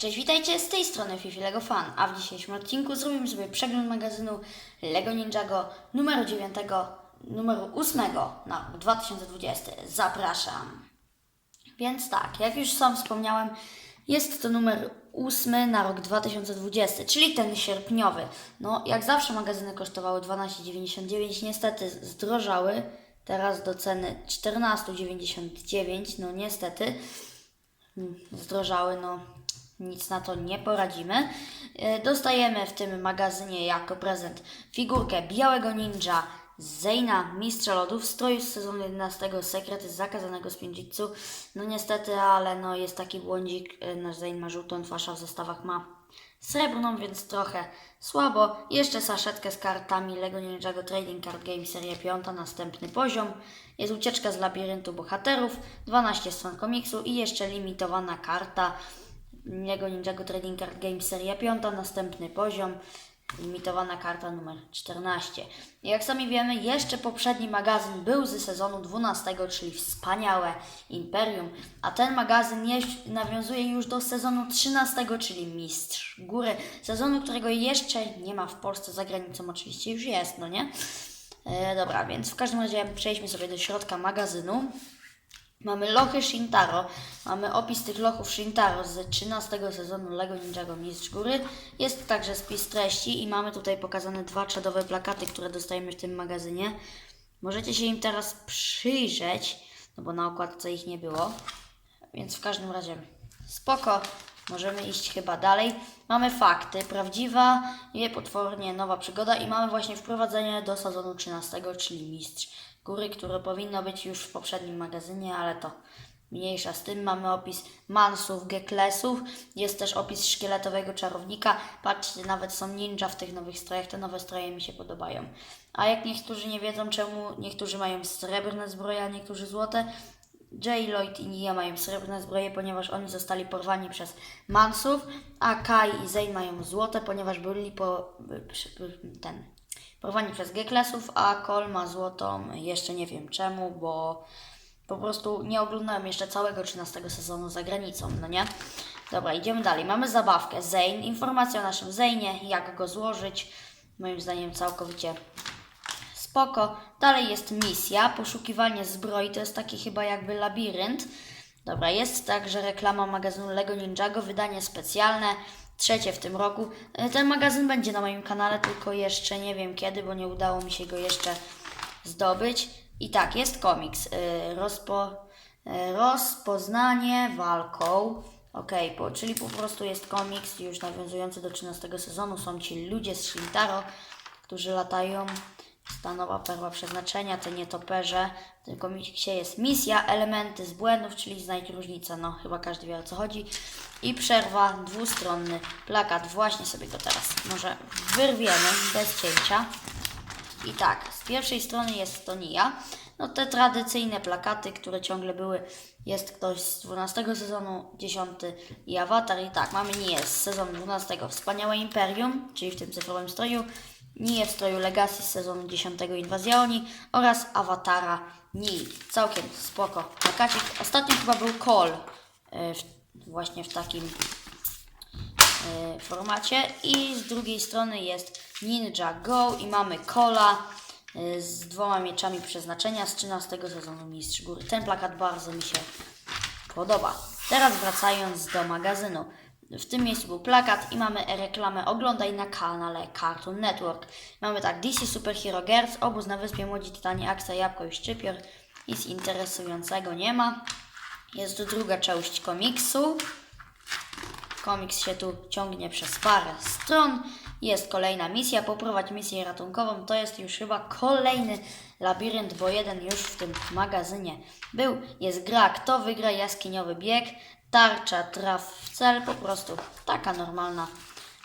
Cześć, witajcie z tej strony Fifi Lego Fan, a w dzisiejszym odcinku zrobimy sobie przegląd magazynu Lego Ninjago numeru 9, numeru 8 na rok 2020. Zapraszam. Więc tak, jak już sam wspomniałem, jest to numer 8 na rok 2020, czyli ten sierpniowy. No, jak zawsze magazyny kosztowały 12,99, niestety zdrożały. Teraz do ceny 14,99, no niestety mm, zdrożały, no nic na to nie poradzimy. E, Dostajemy w tym magazynie jako prezent figurkę białego ninja Zeina, mistrza lodów, stroju z sezonu 11 Sekrety zakazanego spinjitsu. No niestety, ale no jest taki błądzik, e, nasz Zein ma żółtą twarz, a w zestawach ma srebrną, więc trochę słabo. Jeszcze saszetkę z kartami Lego Ninjago Trading Card Game Seria 5, następny poziom. Jest ucieczka z labiryntu bohaterów, 12 stron komiksu i jeszcze limitowana karta Lego Ninjago Trading Card Game Seria 5, następny poziom, limitowana karta numer 14. Jak sami wiemy, jeszcze poprzedni magazyn był z sezonu 12, czyli wspaniałe Imperium, a ten magazyn nawiązuje już do sezonu 13, czyli Mistrz Góry, sezonu, którego jeszcze nie ma w Polsce, za granicą oczywiście już jest, no nie? E, dobra, więc w każdym razie przejdźmy sobie do środka magazynu. Mamy lochy Shintaro, mamy opis tych lochów Shintaro z 13 sezonu LEGO Ninjago Mistrz Góry. Jest także spis treści i mamy tutaj pokazane dwa czadowe plakaty, które dostajemy w tym magazynie. Możecie się im teraz przyjrzeć, no bo na okładce ich nie było. Więc w każdym razie spoko, możemy iść chyba dalej. Mamy fakty, prawdziwa, nie potwornie nowa przygoda i mamy właśnie wprowadzenie do sezonu 13, czyli Mistrz Góry, które powinno być już w poprzednim magazynie, ale to mniejsza z tym. Mamy opis mansów, geklesów, jest też opis szkieletowego czarownika. Patrzcie, nawet są ninja w tych nowych strojach, te nowe stroje mi się podobają. A jak niektórzy nie wiedzą czemu, niektórzy mają srebrne zbroje, a niektórzy złote, Jay, Lloyd i Nia mają srebrne zbroje, ponieważ oni zostali porwani przez Mansów, a Kai i Zane mają złote, ponieważ byli po, ten, porwani przez Geklasów, a Cole ma złotą, jeszcze nie wiem czemu, bo po prostu nie oglądałem jeszcze całego 13 sezonu za granicą, no nie? Dobra, idziemy dalej. Mamy zabawkę Zane, informacja o naszym Zane, jak go złożyć, moim zdaniem całkowicie Spoko. Dalej jest misja, poszukiwanie zbroi, to jest taki chyba jakby labirynt. Dobra, jest także reklama magazynu Lego Ninjago, wydanie specjalne, trzecie w tym roku. E, Ten magazyn będzie na moim kanale, tylko jeszcze nie wiem kiedy, bo nie udało mi się go jeszcze zdobyć. I tak, jest komiks. e, Rozpo, e, rozpoznanie walką. Okej, po, czyli po prostu jest komiks już nawiązujący do 13 sezonu. Są ci ludzie z Shintaro, którzy latają. Stanowa perła przeznaczenia, to nietoperze. W tym komiksie jest misja, elementy z błędów, czyli znajdź różnicę. No, chyba każdy wie o co chodzi. I przerwa, dwustronny plakat. Właśnie sobie go teraz może wyrwiemy bez cięcia. I tak, z pierwszej strony jest to Nia. No te tradycyjne plakaty, które ciągle były. Jest ktoś z 12 sezonu, 10 i Avatar. I tak, mamy Nię z sezonu 12 Wspaniałe Imperium, czyli w tym cyfrowym stroju. Nię w stroju Legacy z sezonu 10 Inwazja Oni oraz Awatara Nii. Całkiem spoko plakacik. Ostatnio chyba był Call e, w, właśnie w takim e, formacie i z drugiej strony jest Ninja Go i mamy Cola e, z dwoma mieczami przeznaczenia z 13 sezonu Mistrz Góry. Ten plakat bardzo mi się podoba. Teraz wracając do magazynu. W tym miejscu był plakat i mamy reklamę Oglądaj na kanale Cartoon Network. Mamy tak DC Super Hero Girls, obóz na wyspie Młodzi Tytani, Aksa, Jabłko i Szczypior. Nic interesującego nie ma. Jest tu druga część komiksu. Komiks się tu ciągnie przez parę stron. Jest kolejna misja, poprowadź misję ratunkową. To jest już chyba kolejny labirynt, bo jeden już w tym magazynie był. Jest gra, kto wygra jaskiniowy bieg. Tarcza, traf w cel, po prostu taka normalna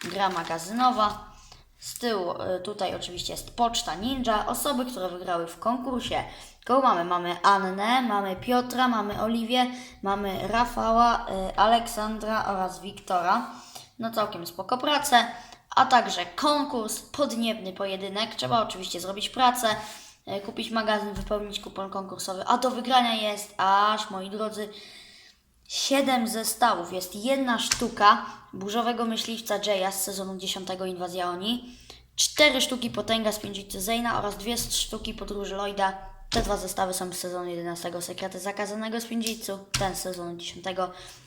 gra magazynowa. Z tyłu y, tutaj oczywiście jest poczta ninja, osoby, które wygrały w konkursie. Kogo mamy? Mamy Annę, mamy Piotra, mamy Oliwię, mamy Rafała, y, Aleksandra oraz Wiktora. No całkiem spoko prace. A także konkurs, podniebny pojedynek. Trzeba oczywiście zrobić pracę, y, kupić magazyn, wypełnić kupon konkursowy. A do wygrania jest aż, moi drodzy, 7 zestawów. Jest jedna sztuka burzowego myśliwca Jaya z sezonu 10 Inwazja Oni, 4 sztuki potęga z Pinjitsu Zayna oraz 2 sztuki podróży Lloyda. Te dwa zestawy są z sezonu 11 Sekrety Zakazanego z ten z sezonu 10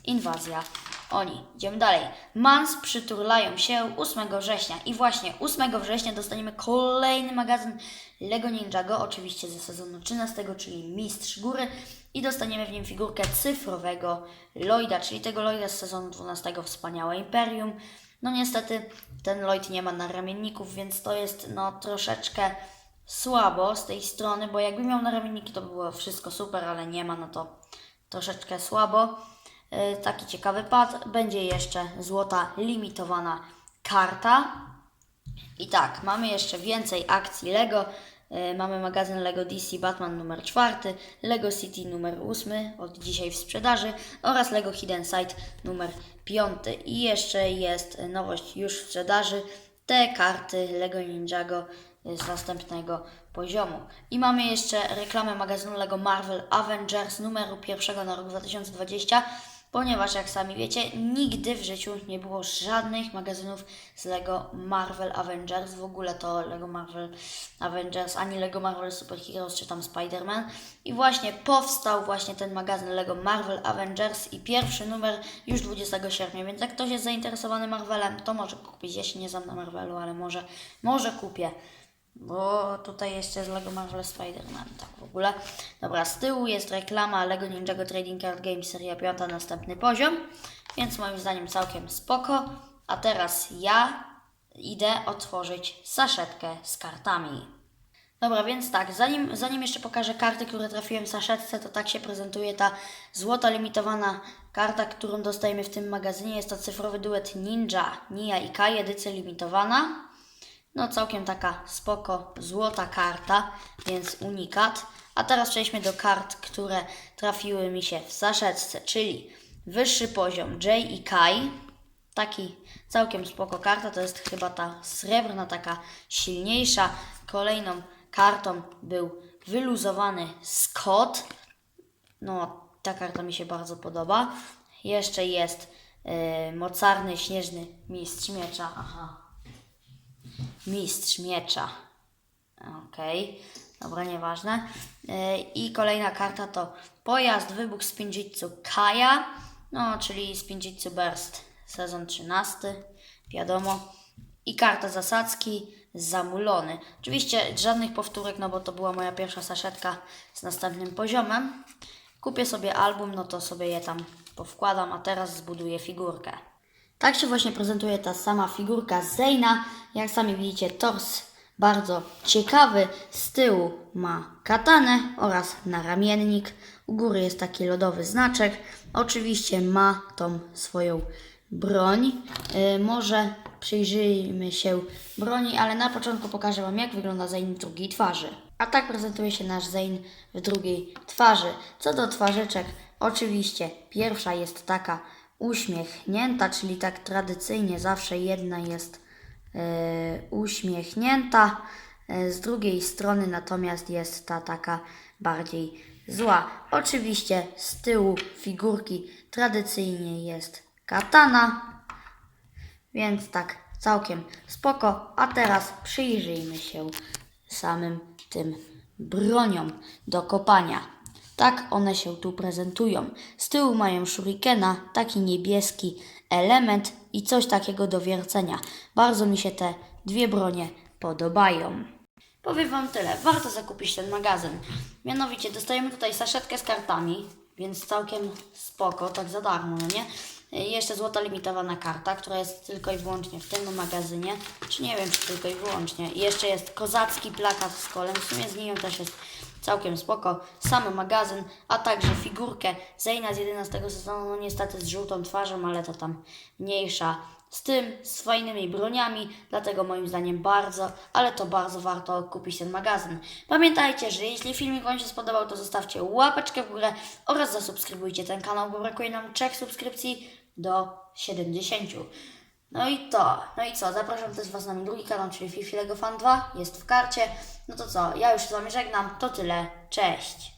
Inwazja Oni. Idziemy dalej. Mans przyturlają się 8 września i właśnie 8 września dostaniemy kolejny magazyn Lego Ninjago, oczywiście ze sezonu 13, czyli Mistrz Góry i dostaniemy w nim figurkę cyfrowego Lloyda, czyli tego Lloyda z sezonu 12 Wspaniałe Imperium. No niestety ten Lloyd nie ma naramienników, więc to jest no troszeczkę słabo z tej strony, bo jakby miał naramienniki to by było wszystko super, ale nie ma, no to troszeczkę słabo. Yy, taki ciekawy pad. Będzie jeszcze złota limitowana karta. I tak, mamy jeszcze więcej akcji Lego. Yy, mamy magazyn Lego DC Batman numer 4, Lego City numer 8 od dzisiaj w sprzedaży oraz Lego Hidden Side numer 5. I jeszcze jest nowość już w sprzedaży. Te karty Lego Ninjago z następnego poziomu. I mamy jeszcze reklamę magazynu Lego Marvel Avengers numeru pierwszego na rok 2020, ponieważ jak sami wiecie, nigdy w życiu nie było żadnych magazynów z Lego Marvel Avengers, w ogóle to Lego Marvel Avengers, ani Lego Marvel Super Heroes, czy tam Spider-Man. I właśnie powstał właśnie ten magazyn Lego Marvel Avengers i pierwszy numer już 20 sierpnia, więc jak ktoś jest zainteresowany Marvelem, to może kupić. Ja się nie znam na Marvelu, ale może, może kupię. Bo tutaj jeszcze jest Lego Marvel Spider-Man, tak w ogóle. Dobra, z tyłu jest reklama Lego Ninjago Trading Card Game seria 5, następny poziom, więc moim zdaniem całkiem spoko. A teraz ja idę otworzyć saszetkę z kartami. Dobra, więc tak, zanim, zanim jeszcze pokażę karty, które trafiłem w saszetce, to tak się prezentuje ta złota limitowana karta, którą dostajemy w tym magazynie. Jest to cyfrowy duet Ninja, Nia i Kai, edycja limitowana. No całkiem taka spoko, złota karta, więc unikat. A teraz przejdźmy do kart, które trafiły mi się w saszetce, czyli wyższy poziom J i Kai. Taki całkiem spoko karta, to jest chyba ta srebrna, taka silniejsza. Kolejną kartą był wyluzowany Scott. No, ta karta mi się bardzo podoba. Jeszcze jest yy, mocarny, śnieżny mistrz miecza. Aha. Mistrz miecza. Okej, dobra, nieważne. Yy, I kolejna karta to pojazd, wybuch z Pinjitsu Kaja, no czyli z Burst, sezon 13, wiadomo. I karta zasadzki, zamulony. Oczywiście żadnych powtórek, no bo to była moja pierwsza saszetka z następnym poziomem. Kupię sobie album, no to sobie je tam powkładam, a teraz zbuduję figurkę. Tak się właśnie prezentuje ta sama figurka Zeyna. Jak sami widzicie, tors bardzo ciekawy. Z tyłu ma katanę oraz naramiennik. U góry jest taki lodowy znaczek. Oczywiście ma tą swoją broń. Yy, może przyjrzyjmy się broni, ale na początku pokażę Wam, jak wygląda Zeyn w drugiej twarzy. A tak prezentuje się nasz Zeyn w drugiej twarzy. Co do twarzyczek, oczywiście pierwsza jest taka uśmiechnięta, czyli tak tradycyjnie zawsze jedna jest e, uśmiechnięta. E, Z drugiej strony natomiast jest ta taka bardziej zła. Oczywiście z tyłu figurki tradycyjnie jest katana, więc tak całkiem spoko. A teraz przyjrzyjmy się samym tym broniom do kopania. Tak one się tu prezentują. Z tyłu mają shurikena, taki niebieski element i coś takiego do wiercenia. Bardzo mi się te dwie bronie podobają. Powiem Wam tyle, warto zakupić ten magazyn. Mianowicie dostajemy tutaj saszetkę z kartami, więc całkiem spoko, tak za darmo, no nie? I Jeszcze złota limitowana karta, która jest tylko i wyłącznie w tym magazynie, czy nie wiem, czy tylko i wyłącznie. I jeszcze jest kozacki plakat z kolem, w sumie z nim też jest całkiem spoko. Sam magazyn, a także figurkę Zeyna z 11 sezonu, no niestety z żółtą twarzą, ale to tam mniejsza z tym, z fajnymi broniami, dlatego moim zdaniem bardzo, ale to bardzo warto kupić ten magazyn. Pamiętajcie, że jeśli filmik Wam się spodobał, to zostawcie łapeczkę w górę oraz zasubskrybujcie ten kanał, bo brakuje nam 3 subskrypcji do 70. No i to, no i co, zapraszam też Was na mój drugi kanał, czyli Fifi Lego Fan 2, jest w karcie. No to co, ja już z Wami żegnam, to tyle, cześć!